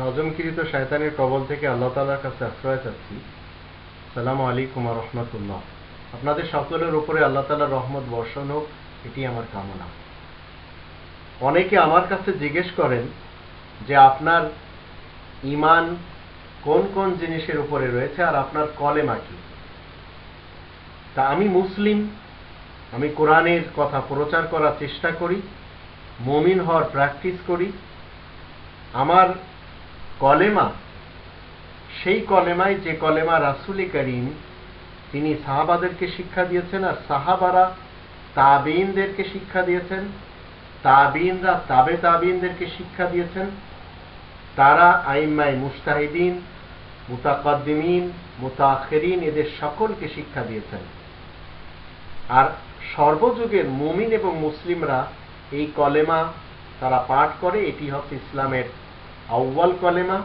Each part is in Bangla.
রজমকৃত শয়তানের কবল থেকে আল্লাহ তালার কাছে আশ্রয় চাচ্ছি। সালাম আলাইকুম রহমতুল্লাহ। আপনাদের সকলের উপরে আল্লাহ তালার রহমত বর্ষণ হোক, এটি আমার কামনা। অনেকে আমার কাছে জিজ্ঞেস করেন যে, আপনার ইমান কোন কোন জিনিসের উপরে রয়েছে আর আপনার কলেমা কি? তা আমি মুসলিম, আমি কোরআনের কথা প্রচার করার চেষ্টা করি, মমিন হওয়ার প্র্যাকটিস করি। আমার কলেমা, সেই কলেমায় যে কলেমা রাসুলি করিম তিনি সাহাবাদেরকে শিক্ষা দিয়েছেন আর সাহাবারা তাবিনদেরকে শিক্ষা দিয়েছেন, তাবিনরা তাবে তাবিনদেরকে শিক্ষা দিয়েছেন। তারা আইম্মাই মুস্তাহিদিন মুতাকদ্দিমিন মুতাখেরিন এদের সকলকে শিক্ষা দিয়েছেন। আর সর্বযুগের মুমিন এবং মুসলিমরা এই কলেমা তারা পাঠ করে, এটি হচ্ছে ইসলামের আউ্বাল কলেমা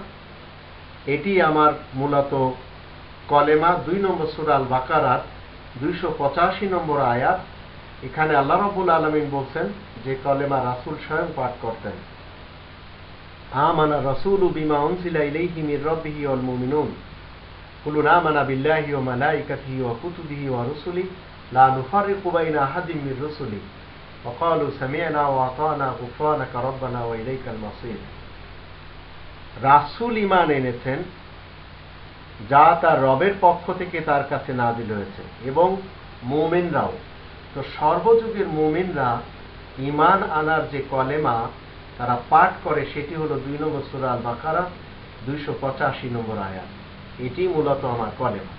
এটি আমার মূলত কলেমা দুই নম্বর সুরাল বাকারার দুইশো পঁচাশি নম্বর আয়াত এখানে আল্লাহ রবুল আলমিন বলছেন যে কলেমা রাসুল স্বয়ং পাঠ করতেন আমানা রসুল বিমা উনসিলা ইলাইহি মির রব্বিহি ওয়াল মুমিনুন কুলুন আমানা বিল্লাহি ওয়া মালাইকাতিহি ওয়া কুতুবিহি ওয়া রুসুলিহি লা নুফাররিকু বাইনা আহাদিন মির রুসুলিহি وقالوا سمعنا وأطعنا غفرانك ربنا وإليك المصير রাসুল ইমান এনেছেন, যা তার রবের পক্ষ থেকে তার কাছে নাজিল হয়েছে, এবং মোমেনরাও। তো সর্বযুগের মোমেনরা ইমান আনার যে কলেমা তারা পাঠ করে, সেটি হলো দুই নম্বর সুরাল বাকারা দুইশো পঁচাশি নম্বর আয়াত। এটি মূলত আমার কলেমা।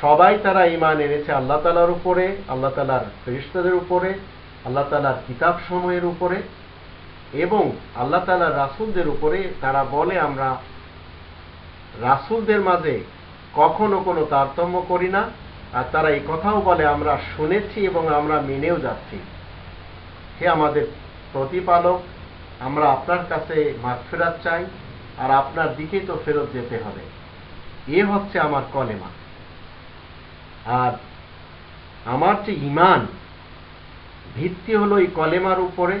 সবাই তারা ইমান এনেছে আল্লাহ তালার উপরে, আল্লাহ তালার ফেরিস্তাদের উপরে, আল্লাহ তালার কিতাব সময়ের উপরে এবং আল্লাহ তালার রাসুলদের উপরে তারা বলে, আমরা রাসুলদের মাঝে কখনো কোনো তারতম্য করি না। আর তারা এই কথাও বলে, আমরা শুনেছি এবং আমরা মেনেও যাচ্ছি। হে আমাদের প্রতিপালক, আমরা আপনার কাছে মাগফেরাত চাই, আর আপনার দিকেই তো ফেরত যেতে হবে। এ হচ্ছে আমার কলেমা। আর আমার যে ইমান ভিত্তি হলো এই কলেমার উপরে।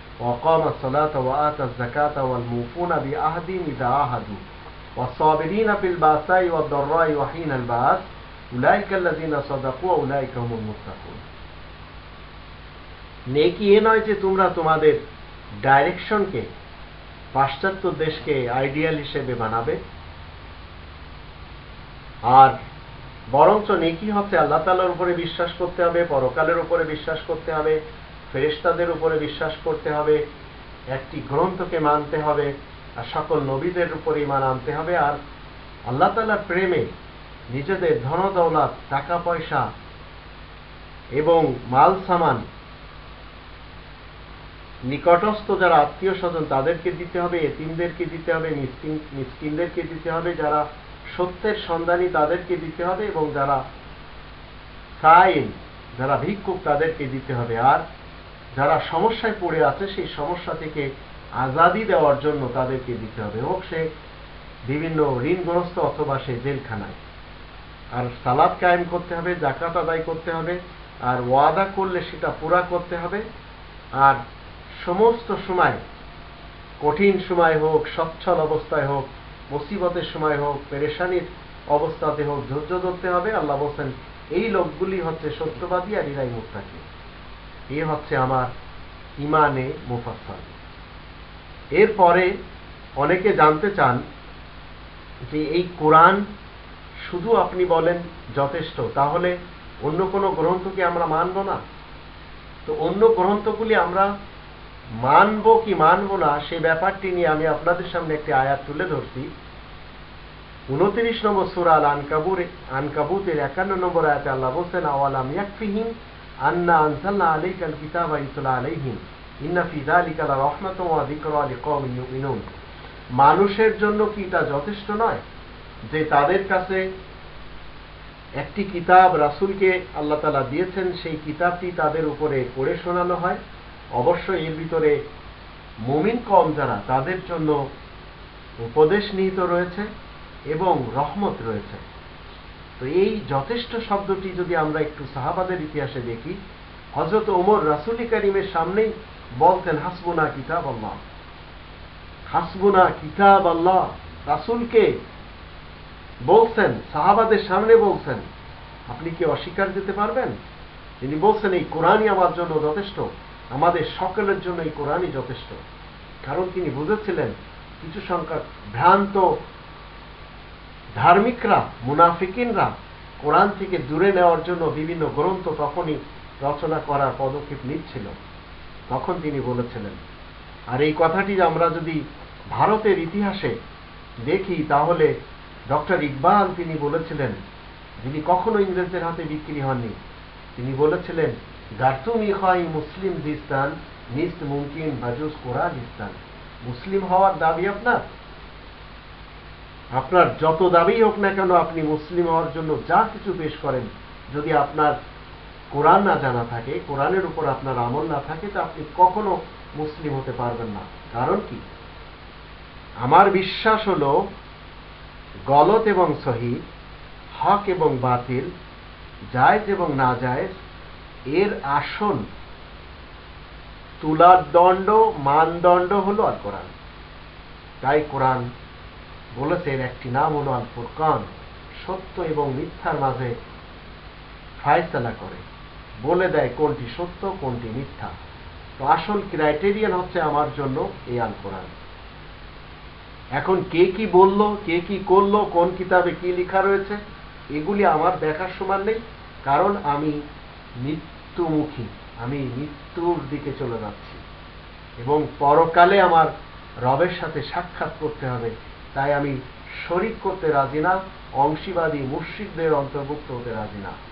وقام الصلاة وآتى الزكاة والموفون بعهدهم إذا عاهدوا والصابرين في البأساء والضراء وحين البأس أولئك الذين صدقوا أولئك هم المتقون নেকি এ নয় যে তোমরা তোমাদের ডাইরেকশনকে পাশ্চাত্য দেশকে আইডিয়াল হিসেবে বানাবে আর বরঞ্চ নেকি হচ্ছে আল্লাহ তালার উপরে বিশ্বাস করতে হবে পরকালের উপরে বিশ্বাস করতে হবে ফেরেস্তাদের উপরে বিশ্বাস করতে হবে, একটি গ্রন্থকে মানতে হবে, আর সকল নবীদের উপরে ইমান আনতে হবে, আর আল্লাহ তালার প্রেমে নিজেদের ধনদৌলত টাকা পয়সা এবং মাল সামান নিকটস্থ যারা আত্মীয় স্বজন তাদেরকে দিতে হবে, এতিমদেরকে দিতে হবে, মিসকিন, মিসকিনদেরকে দিতে হবে, যারা সত্যের সন্ধানী তাদেরকে দিতে হবে এবং যারা সাইন যারা ভিক্ষুক তাদেরকে দিতে হবে। আর যারা সমস্যায় পড়ে আছে, সেই সমস্যা থেকে আজাদি দেওয়ার জন্য তাদেরকে দিতে হবে। হোক সে বিভিন্ন ঋণগ্রস্ত অথবা সে জেলখানায়। আর সালাদ কায়েম করতে হবে জাকাত আদায় করতে হবে, আর ওয়াদা করলে সেটা পুরা করতে হবে। আর সমস্ত সময়, কঠিন সময় হোক, সচ্ছল অবস্থায় হোক, মুসিবতের সময় হোক, পেরেশানির অবস্থাতে হোক, ধৈর্য ধরতে হবে। আল্লাহ বলছেন, এই লোকগুলি হচ্ছে সত্যবাদী আর ইরাই মুক্তাকি এ হচ্ছে আমার ইমানে মুফাসাল এরপরে অনেকে জানতে চান যে এই কোরআন শুধু আপনি বলেন যথেষ্ট, তাহলে অন্য কোনো গ্রন্থকে আমরা মানব না? তো অন্য গ্রন্থগুলি আমরা মানব কি মানব না, সে ব্যাপারটি নিয়ে আমি আপনাদের সামনে একটি আয়াত তুলে ধরছি। উনত্রিশ নম্বর সুরাল আনকাবুর আনকাবুতের একান্ন নম্বর আয়াতে আল্লাহ বলছেন, আওয়ালাম ইয়াকফিহিম আনসাল্লাহ আলাইকাল কিতাবা ইতলা আলাইহিম ইন্না ফি যালিকা লারাহমাতুন ওয়া যিকরা লিকাওমিন ইউমিনুন মানুষের জন্য কি তা যথেষ্ট নয়? যে তাদের কাছে একটি কিতাব রাসূলকে আল্লাহ তালা দিয়েছেন, সেই কিতাবটি তাদের উপরে পড়ে শোনানো হয়। অবশ্য এর ভিতরে মুমিন কম যারা, তাদের জন্য উপদেশ নিহিত রয়েছে এবং রহমত রয়েছে। তো এই যথেষ্ট শব্দটি যদি আমরা একটু সাহাবাদের ইতিহাসে দেখি হজরত ওমর রাসুলি করিমের সামনেই বলতেন, হাসবুনা কিতাব আল্লাহ। হাসবুনা কিতাব আল্লাহ। রাসুলকে বলছেন, সাহাবাদের সামনে বলছেন, আপনি কি অস্বীকার দিতে পারবেন? তিনি বলছেন, এই কোরআনই আমার জন্য যথেষ্ট, আমাদের সকলের জন্য এই কোরআনই যথেষ্ট। কারণ তিনি বুঝেছিলেন, কিছু সংখ্যক ভ্রান্ত ধার্মিকরা, মুনাফিকিনরা কোরআন থেকে দূরে নেওয়ার জন্য বিভিন্ন গ্রন্থ তখনই রচনা করার পদক্ষেপ নিচ্ছিল, তখন তিনি বলেছিলেন, আর এই কথাটি আমরা যদি ভারতের ইতিহাসে দেখি, তাহলে ডক্টর ইকবাল তিনি বলেছিলেন, যিনি কখনো ইংরেজদের হাতে বিক্রি হননি, তিনি বলেছিলেন, গার্তুমি হয় মুসলিম জিস্তান নিস্ত মুমকিন বাজুস কোরআন ইস্তান মুসলিম হওয়ার দাবি আপনার? আপনার যত দাবি হোক না কেন আপনি মুসলিম হওয়ার জন্য যা কিছু পেশ করেন, যদি আপনার কোরআন না জানা থাকে, কোরআনের উপর আপনার আমল না থাকে, তো আপনি কখনো মুসলিম হতে পারবেন না। কারণ কি? আমার বিশ্বাস হলো, গলত এবং সহি, হক এবং বাতিল, জায়েজ এবং না জায়েজ এর আসন, তুলার দণ্ড, মানদণ্ড হলো আর কোরআন। তাই কোরআন বলেছে এর একটি নাম হলো আল ফুরকান, সত্য এবং মিথ্যার মাঝে ফায়সালা করে। বলে দেয় কোনটি সত্য, কোনটি মিথ্যা। তো আসল ক্রাইটেরিয়ান হচ্ছে আমার জন্য এই আল কোরআন এখন কে কি বলল, কে কি করল, কোন কিতাবে কি লেখা রয়েছে, এগুলি আমার দেখার সমান নেই, কারণ আমি মৃত্যুমুখী, আমি মৃত্যুর দিকে চলে যাচ্ছি। এবং পরকালে আমার রবের সাথে সাক্ষাৎ করতে হবে তাই আমি শরিক করতে রাজি না অংশীবাদী মুশ্রিকদের অন্তর্ভুক্ত হতে রাজি না।